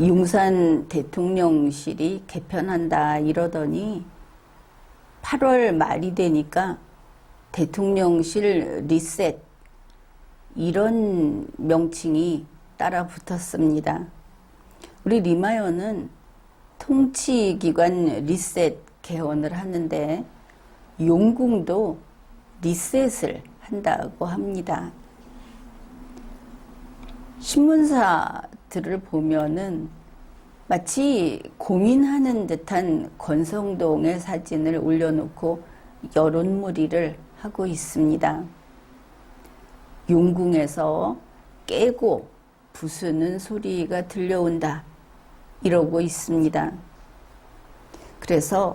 용산 대통령실이 개편한다 이러더니 8월 말이 되니까 대통령실 리셋 이런 명칭이 따라 붙었습니다. 우리 리마요는 통치기관 리셋 개헌을 하는데 용궁도 리셋을 한다고 합니다. 신문사들을 보면은 마치 고민하는 듯한 권성동의 사진을 올려놓고 여론몰이를 하고 있습니다. 용궁에서 깨고 부수는 소리가 들려온다. 이러고 있습니다. 그래서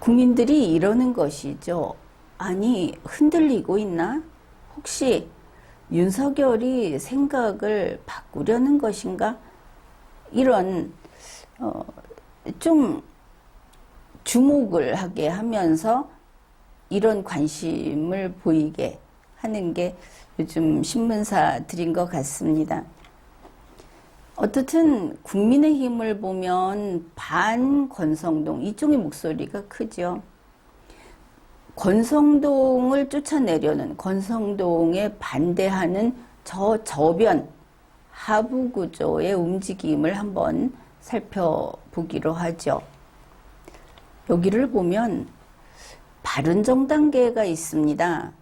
국민들이 이러는 것이죠. 아니, 흔들리고 있나? 혹시 윤석열이 생각을 바꾸려는 것인가? 이런, 어, 좀 주목을 하게 하면서 이런 관심을 보이게 하는 게 요즘 신문사들인 것 같습니다. 어떻든 국민의힘을 보면 반 권성동 이쪽의 목소리가 크죠. 권성동을 쫓아내려는 권성동에 반대하는 저 저변 하부 구조의 움직임을 한번 살펴보기로 하죠. 여기를 보면 바른정당계가 있습니다.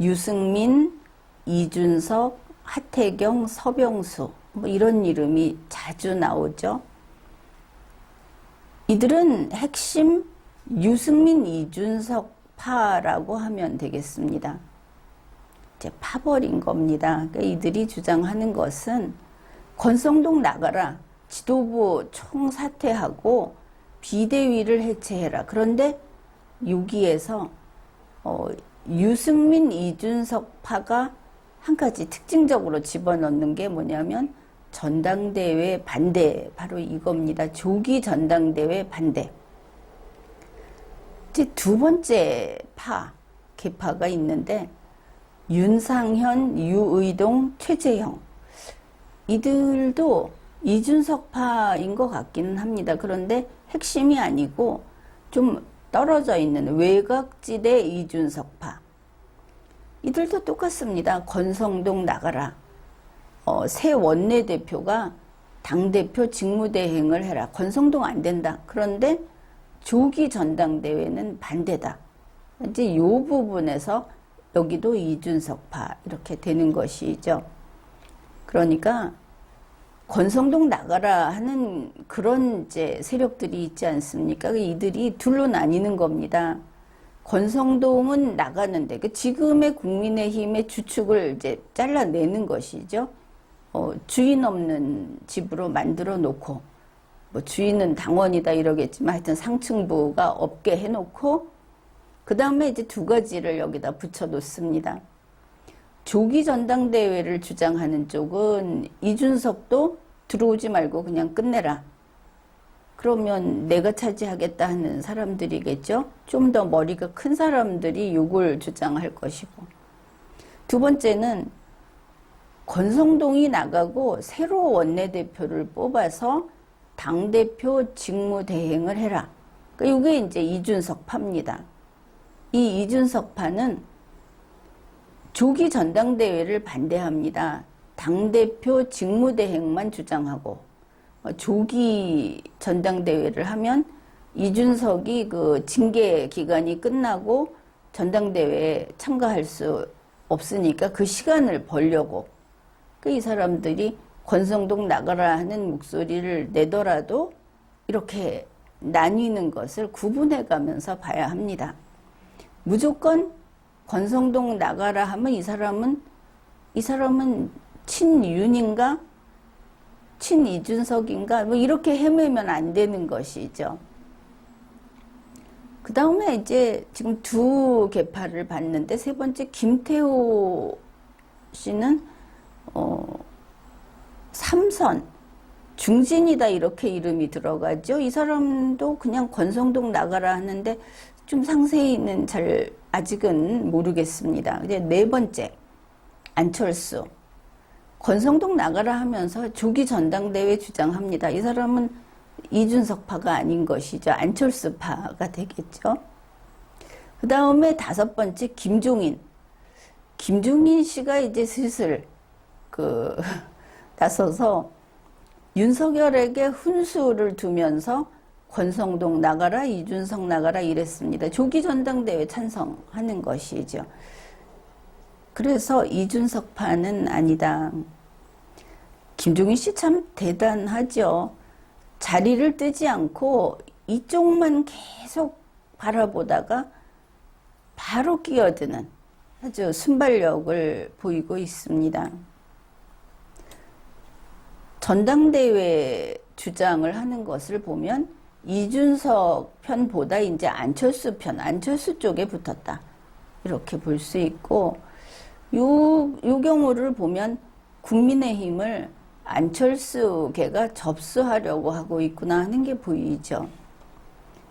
유승민, 이준석, 하태경, 서병수 뭐 이런 이름이 자주 나오죠. 이들은 핵심 유승민, 이준석 파라고 하면 되겠습니다. 이제 파벌인 겁니다. 그러니까 이들이 주장하는 것은 권성동 나가라, 지도부 총사퇴하고 비대위를 해체해라. 그런데 여기에서 어, 유승민, 이준석 파가 한 가지 특징적으로 집어넣는 게 뭐냐면 전당대회 반대 바로 이겁니다. 조기 전당대회 반대. 이제 두 번째 파 개파가 있는데 윤상현, 유의동, 최재형 이들도 이준석 파인 것 같기는 합니다. 그런데 핵심이 아니고 좀 떨어져 있는 외곽지대 이준석 파 이들도 똑같습니다. 권성동 나가라. 어, 새 원내대표가 당대표 직무대행을 해라. 권성동 안 된다. 그런데 조기 전당대회는 반대다. 이제 이 부분에서 여기도 이준석파 이렇게 되는 것이죠. 그러니까 권성동 나가라 하는 그런 이제 세력들이 있지 않습니까? 이들이 둘로 나뉘는 겁니다. 권성동은 나가는데 그 지금의 국민의힘의 주축을 이제 잘라내는 것이죠. 어, 주인 없는 집으로 만들어 놓고 뭐 주인은 당원이다 이러겠지만 하여튼 상층부가 없게 해놓고 그 다음에 이제 두 가지를 여기다 붙여 놓습니다. 조기 전당대회를 주장하는 쪽은 이준석도 들어오지 말고 그냥 끝내라. 그러면 내가 차지하겠다 하는 사람들이겠죠. 좀 더 머리가 큰 사람들이 요걸 주장할 것이고. 두 번째는 권성동이 나가고 새로 원내대표를 뽑아서 당대표 직무대행을 해라. 그러니까 이게 이제 이준석 파입니다. 이 이준석 파는 조기 전당대회를 반대합니다. 당대표 직무대행만 주장하고 어, 조기 전당대회를 하면 이준석이 그 징계 기간이 끝나고 전당대회에 참가할 수 없으니까 그 시간을 벌려고 그 이 사람들이 권성동 나가라 하는 목소리를 내더라도 이렇게 나뉘는 것을 구분해 가면서 봐야 합니다. 무조건 권성동 나가라 하면 이 사람은 이 사람은 친윤인가 친이준석인가 뭐 이렇게 헤매면 안 되는 것이죠. 그 다음에 이제 지금 두 개파를 봤는데 세 번째 김태호 씨는 어 삼선 중진이다 이렇게 이름이 들어가죠. 이 사람도 그냥 권성동 나가라 하는데 좀 상세히는 잘 아직은 모르겠습니다. 이제 네 번째 안철수 권성동 나가라 하면서 조기 전당대회 주장합니다. 이 사람은 이준석파가 아닌 것이죠. 안철수파가 되겠죠. 그 다음에 다섯 번째 김종인. 김종인 씨가 이제 슬슬 그 나서서 윤석열에게 훈수를 두면서 권성동 나가라, 이준석 나가라 이랬습니다. 조기 전당대회 찬성하는 것이죠. 그래서 이준석 파는 아니다. 김종인 씨 참 대단하죠. 자리를 뜨지 않고 이쪽만 계속 바라보다가 바로 끼어드는 아주 순발력을 보이고 있습니다. 전당대회 주장을 하는 것을 보면 이준석 편보다 이제 안철수 편, 안철수 쪽에 붙었다. 이렇게 볼 수 있고, 요, 요 경우를 보면 국민의힘을 안철수계가 접수하려고 하고 있구나 하는 게 보이죠.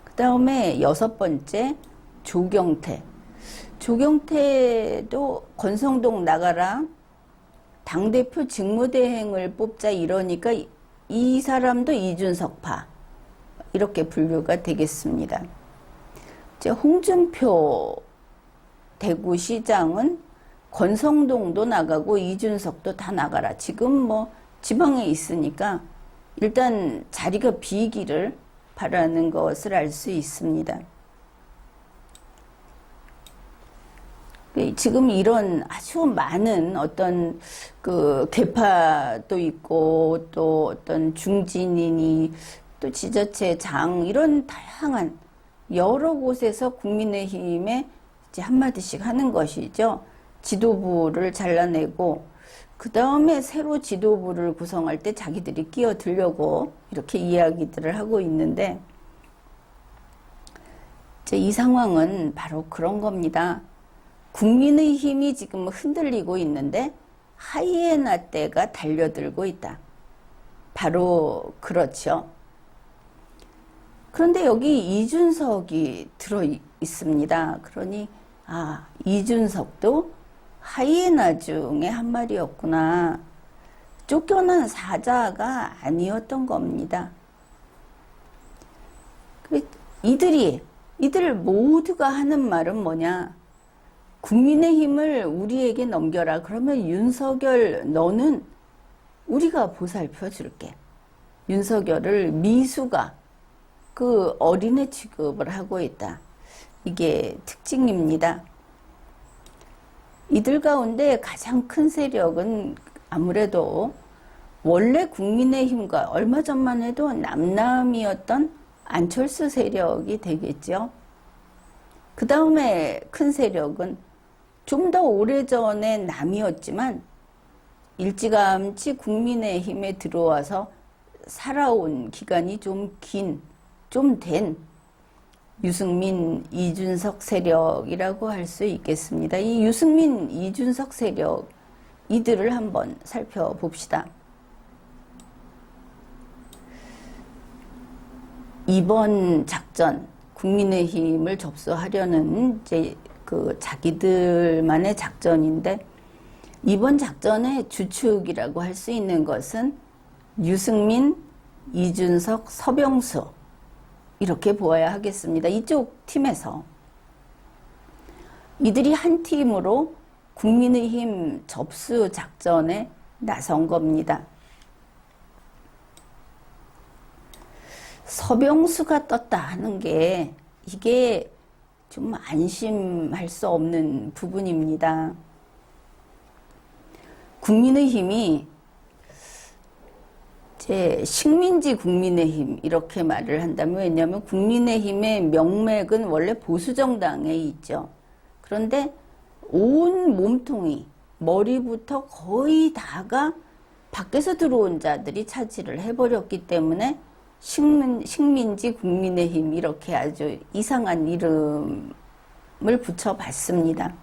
그 다음에 여섯 번째, 조경태. 조경태도 권성동 나가라 당대표 직무대행을 뽑자 이러니까 이, 이 사람도 이준석파 이렇게 분류가 되겠습니다. 이제 홍준표 대구시장은 권성동도 나가고 이준석도 다 나가라. 지금 뭐 지방에 있으니까 일단 자리가 비기를 바라는 것을 알 수 있습니다. 지금 이런 아주 많은 어떤 그 개파도 있고 또 어떤 중진인이 또 지자체 장 이런 다양한 여러 곳에서 국민의힘에 이제 한마디씩 하는 것이죠. 지도부를 잘라내고 그 다음에 새로 지도부를 구성할 때 자기들이 끼어들려고 이렇게 이야기들을 하고 있는데 이 상황은 바로 그런 겁니다. 국민의 힘이 지금 흔들리고 있는데 하이에나 떼가 달려들고 있다. 바로 그렇죠. 그런데 여기 이준석이 들어 있습니다. 그러니 아 이준석도 하이에나 중에 한 마리였구나. 쫓겨난 사자가 아니었던 겁니다. 이들이 이들 모두가 하는 말은 뭐냐? 국민의힘을 우리에게 넘겨라. 그러면 윤석열 너는 우리가 보살펴 줄게. 윤석열을 미수가 그 어린애 취급을 하고 있다. 이게 특징입니다. 이들 가운데 가장 큰 세력은 아무래도 원래 국민의힘과 얼마 전만 해도 남남이었던 안철수 세력이 되겠죠. 그 다음에 큰 세력은 좀 더 오래전에 남이었지만 일찌감치 국민의힘에 들어와서 살아온 기간이 좀 긴, 좀 된 유승민, 이준석 세력이라고 할 수 있겠습니다. 이 유승민, 이준석 세력, 이들을 한번 살펴봅시다. 이번 작전, 국민의힘을 접수하려는 이제 그 자기들만의 작전인데 이번 작전의 주축이라고 할 수 있는 것은 유승민, 이준석, 서병수 이렇게 보아야 하겠습니다. 이쪽 팀에서 이들이 한 팀으로 국민의힘 접수 작전에 나선 겁니다. 서병수가 떴다 하는 게 이게 좀 안심할 수 없는 부분입니다. 국민의힘이 제 식민지 국민의힘 이렇게 말을 한다면 왜냐하면 국민의힘의 명맥은 원래 보수 정당에 있죠. 그런데 온 몸통이 머리부터 거의 다가 밖에서 들어온 자들이 차지를 해버렸기 때문에 식민, 식민지 국민의힘 이렇게 아주 이상한 이름을 붙여봤습니다.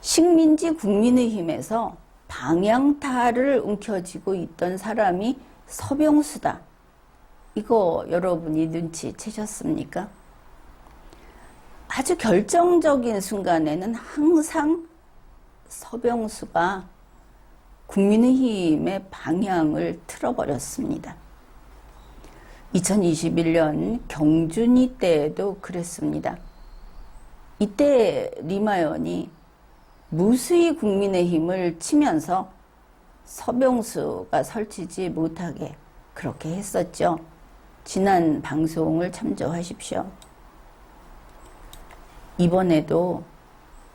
식민지 국민의힘에서 방향타를 움켜쥐고 있던 사람이 서병수다. 이거 여러분이 눈치채셨습니까? 아주 결정적인 순간에는 항상 서병수가 국민의힘의 방향을 틀어버렸습니다. 2021년 경준이 때에도 그랬습니다. 이때 리마연이 무수히 국민의힘을 치면서 서병수가 설치지 못하게 그렇게 했었죠. 지난 방송을 참조하십시오. 이번에도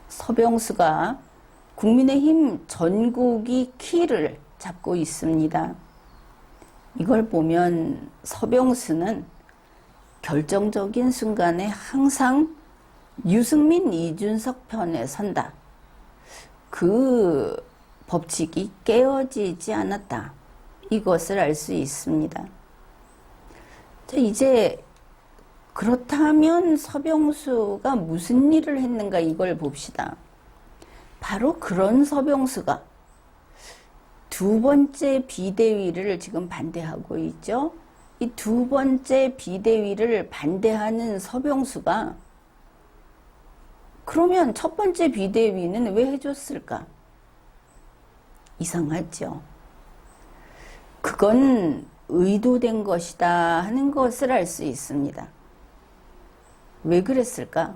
서병수가 국민의힘 전국이 키를 잡고 있습니다. 이걸 보면 서병수는 결정적인 순간에 항상 유승민, 이준석 편에 선다. 그 법칙이 깨어지지 않았다. 이것을 알 수 있습니다. 자, 이제 그렇다면 서병수가 무슨 일을 했는가 이걸 봅시다. 바로 그런 서병수가 두 번째 비대위를 지금 반대하고 있죠. 이 두 번째 비대위를 반대하는 서병수가 그러면 첫 번째 비대위는 왜 해줬을까? 이상하죠. 그건 의도된 것이다 하는 것을 알 수 있습니다. 왜 그랬을까?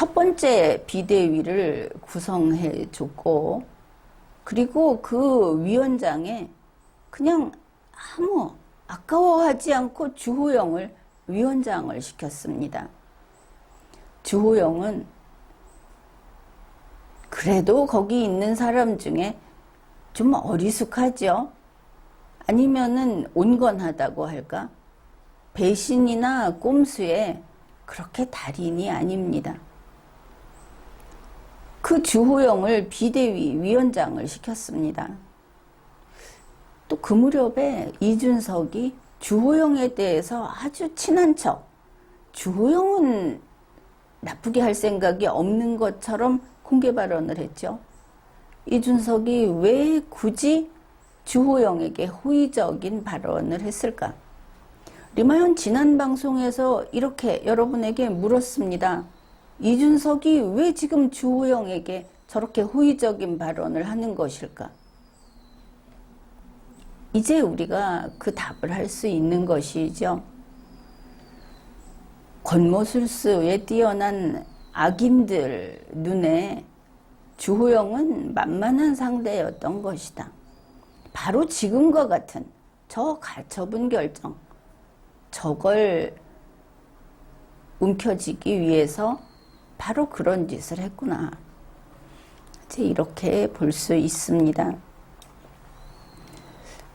첫 번째 비대위를 구성해 줬고, 그리고 그 위원장에 그냥 아무 아까워하지 않고 주호영을 위원장을 시켰습니다. 주호영은 그래도 거기 있는 사람 중에 좀 어리숙하죠? 아니면은 온건하다고 할까? 배신이나 꼼수에 그렇게 달인이 아닙니다. 그 주호영을 비대위 위원장을 시켰습니다. 또 그 무렵에 이준석이 주호영에 대해서 아주 친한 척, 주호영은 나쁘게 할 생각이 없는 것처럼 공개 발언을 했죠. 이준석이 왜 굳이 주호영에게 호의적인 발언을 했을까? 리마연 지난 방송에서 이렇게 여러분에게 물었습니다. 이준석이 왜 지금 주호영에게 저렇게 호의적인 발언을 하는 것일까? 이제 우리가 그 답을 할 수 있는 것이죠. 권모술수에 뛰어난 악인들 눈에 주호영은 만만한 상대였던 것이다. 바로 지금과 같은 저 가처분 결정, 저걸 움켜쥐기 위해서 바로 그런 짓을 했구나. 이제 이렇게 볼 수 있습니다.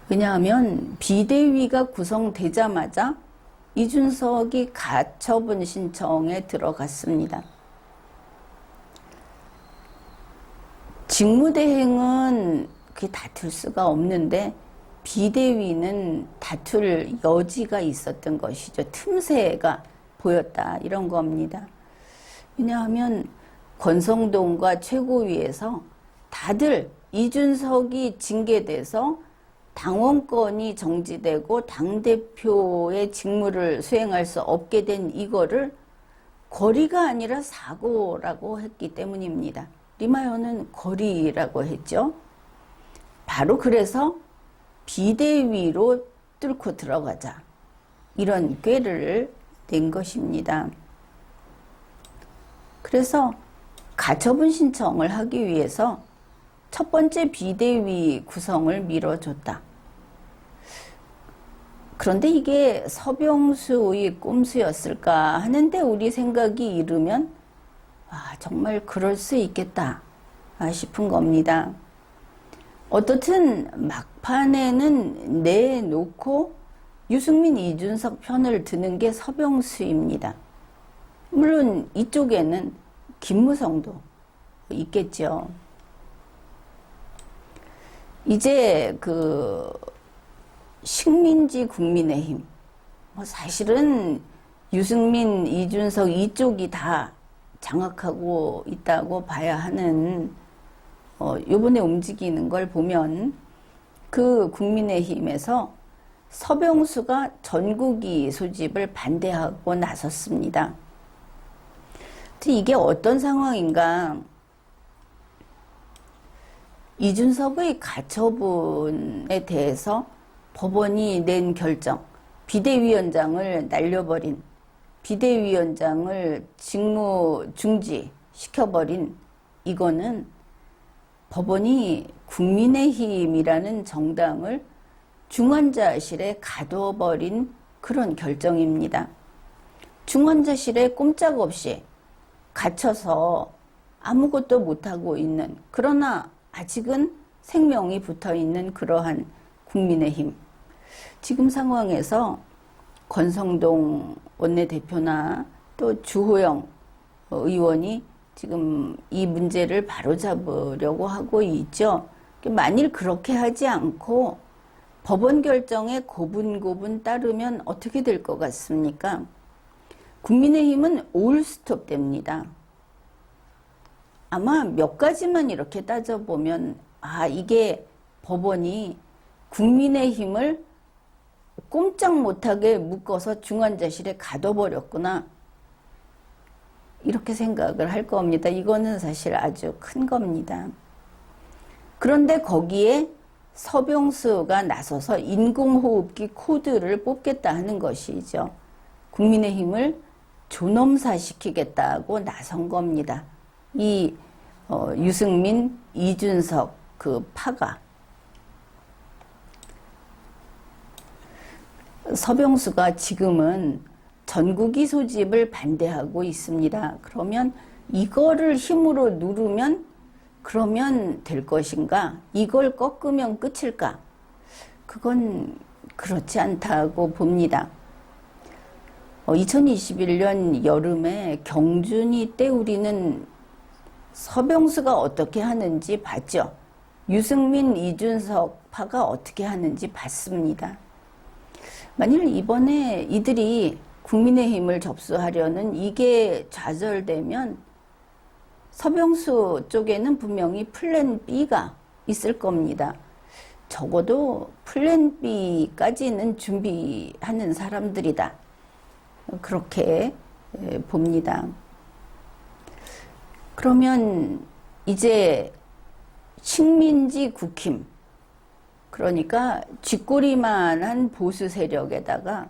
왜냐하면 비대위가 구성되자마자 이준석이 가처분 신청에 들어갔습니다. 직무대행은 그게 다툴 수가 없는데 비대위는 다툴 여지가 있었던 것이죠. 틈새가 보였다. 이런 겁니다. 왜냐하면 권성동과 최고위에서 다들 이준석이 징계돼서 당원권이 정지되고 당대표의 직무를 수행할 수 없게 된 이거를 거리가 아니라 사고라고 했기 때문입니다. 리마요는 거리라고 했죠. 바로 그래서 비대위로 뚫고 들어가자. 이런 꾀를 낸 것입니다. 그래서 가처분 신청을 하기 위해서 첫 번째 비대위 구성을 미뤄줬다. 그런데 이게 서병수의 꼼수였을까 하는데 우리 생각이 이르면 아, 정말 그럴 수 있겠다 싶은 겁니다. 어떻든 막판에는 내놓고 유승민, 이준석 편을 드는 게 서병수입니다. 물론 이쪽에는 김무성도 있겠죠. 이제 그 식민지 국민의힘 뭐 사실은 유승민, 이준석 이쪽이 다 장악하고 있다고 봐야 하는 어, 요번에 움직이는 걸 보면 그 국민의힘에서 서병수가 전국이 소집을 반대하고 나섰습니다. 이게 어떤 상황인가? 이준석의 가처분에 대해서 법원이 낸 결정, 비대위원장을 날려버린, 비대위원장을 직무 중지 시켜버린 이거는 법원이 국민의힘이라는 정당을 중환자실에 가둬버린 그런 결정입니다. 중환자실에 꼼짝없이 갇혀서 아무것도 못하고 있는, 그러나 아직은 생명이 붙어 있는 그러한 국민의힘. 지금 상황에서 권성동 원내대표나 또 주호영 의원이 지금 이 문제를 바로잡으려고 하고 있죠. 만일 그렇게 하지 않고 법원 결정에 고분고분 따르면 어떻게 될 것 같습니까? 국민의힘은 올스톱 됩니다. 아마 몇 가지만 이렇게 따져보면, 아, 이게 법원이 국민의힘을 꼼짝 못하게 묶어서 중환자실에 가둬버렸구나. 이렇게 생각을 할 겁니다. 이거는 사실 아주 큰 겁니다. 그런데 거기에 서병수가 나서서 인공호흡기 코드를 뽑겠다 하는 것이죠. 국민의힘을 존엄사 시키겠다고 나선 겁니다. 이 어, 유승민, 이준석 그 파가 서병수가 지금은 전국이 소집을 반대하고 있습니다. 그러면 이거를 힘으로 누르면 그러면 될 것인가? 이걸 꺾으면 끝일까? 그건 그렇지 않다고 봅니다. 어, 2021년 여름에 경준이 때 우리는 서병수가 어떻게 하는지 봤죠. 유승민, 이준석 파가 어떻게 하는지 봤습니다. 만일 이번에 이들이 국민의힘을 접수하려는 이게 좌절되면 서병수 쪽에는 분명히 플랜 B가 있을 겁니다. 적어도 플랜 B까지는 준비하는 사람들이다. 그렇게 봅니다. 그러면 이제 식민지 국힘, 그러니까 쥐꼬리만한 보수 세력에다가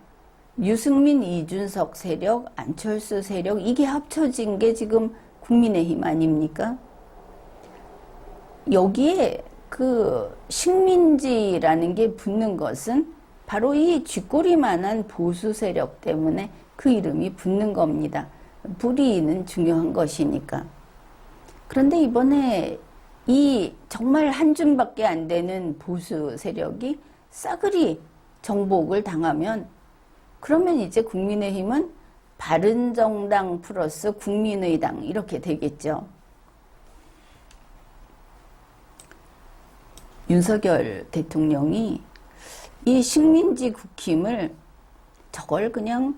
유승민, 이준석 세력, 안철수 세력, 이게 합쳐진 게 지금 국민의힘 아닙니까? 여기에 그 식민지라는 게 붙는 것은 바로 이 쥐꼬리만한 보수 세력 때문에 그 이름이 붙는 겁니다. 불이는 중요한 것이니까. 그런데 이번에 이 정말 한 줌밖에 안 되는 보수 세력이 싸그리 정복을 당하면 그러면 이제 국민의힘은 바른정당 플러스 국민의당 이렇게 되겠죠. 윤석열 대통령이 이 식민지 국힘을 저걸 그냥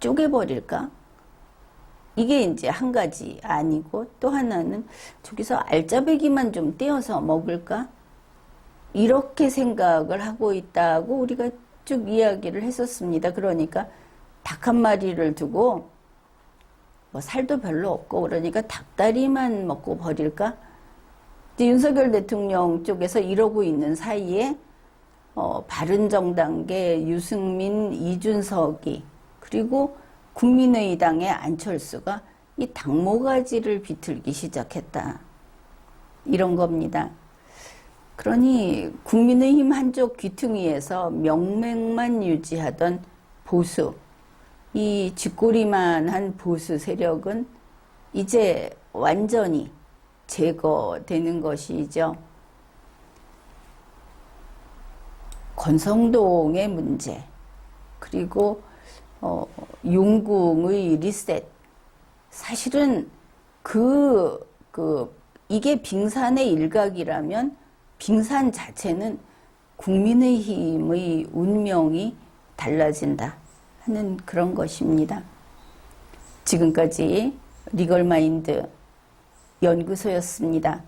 쪼개버릴까? 이게 이제 한 가지 아니고 또 하나는 저기서 알짜배기만 좀 떼어서 먹을까? 이렇게 생각을 하고 있다고 우리가 쭉 이야기를 했었습니다. 그러니까 닭 한 마리를 두고 뭐 살도 별로 없고 그러니까 닭다리만 먹고 버릴까? 이제 윤석열 대통령 쪽에서 이러고 있는 사이에 어, 바른정당계 유승민, 이준석이 그리고 국민의당의 안철수가 이 당모가지를 비틀기 시작했다. 이런 겁니다. 그러니 국민의힘 한쪽 귀퉁이에서 명맥만 유지하던 보수, 이 쥐꼬리만한 보수 세력은 이제 완전히 제거되는 것이죠. 권성동의 문제, 그리고 어, 용궁의 리셋. 사실은 그, 그, 이게 빙산의 일각이라면 빙산 자체는 국민의힘의 운명이 달라진다 하는 그런 것입니다. 지금까지 리걸마인드 연구소였습니다.